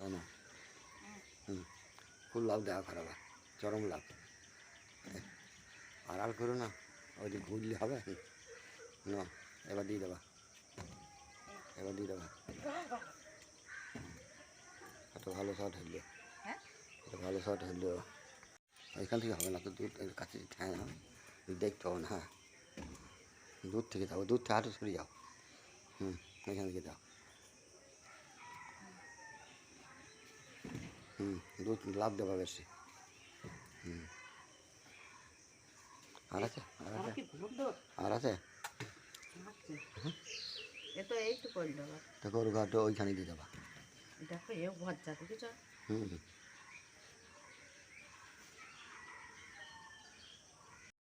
হয় না হুম খুব লাভ দেওয়া খারাপ চরম লাভ আড়াল করো না ওই ঘুরলে হবে। না এবার দিয়ে দেবা। এবার দিয়ে দেবা। এত ভালো শট হইল। হ্যাঁ? এত ভালো শট হইল। এখান থেকে হবে না তো দূর কাছে ঠায় না। দেখতে হবে না। হ্যাঁ দূর থেকে যাও দূর থেকে হাঁটু সরে যাও। হুম এখান থেকে যাও। হুম দুধ লাভ দেবা বেশি। হুম। আর আছে? আর আছে? তো গরু ঘাট ওইখানে দিয়ে দেবা। দেখো এ ভজ্জা দেখেছ হুম হুম।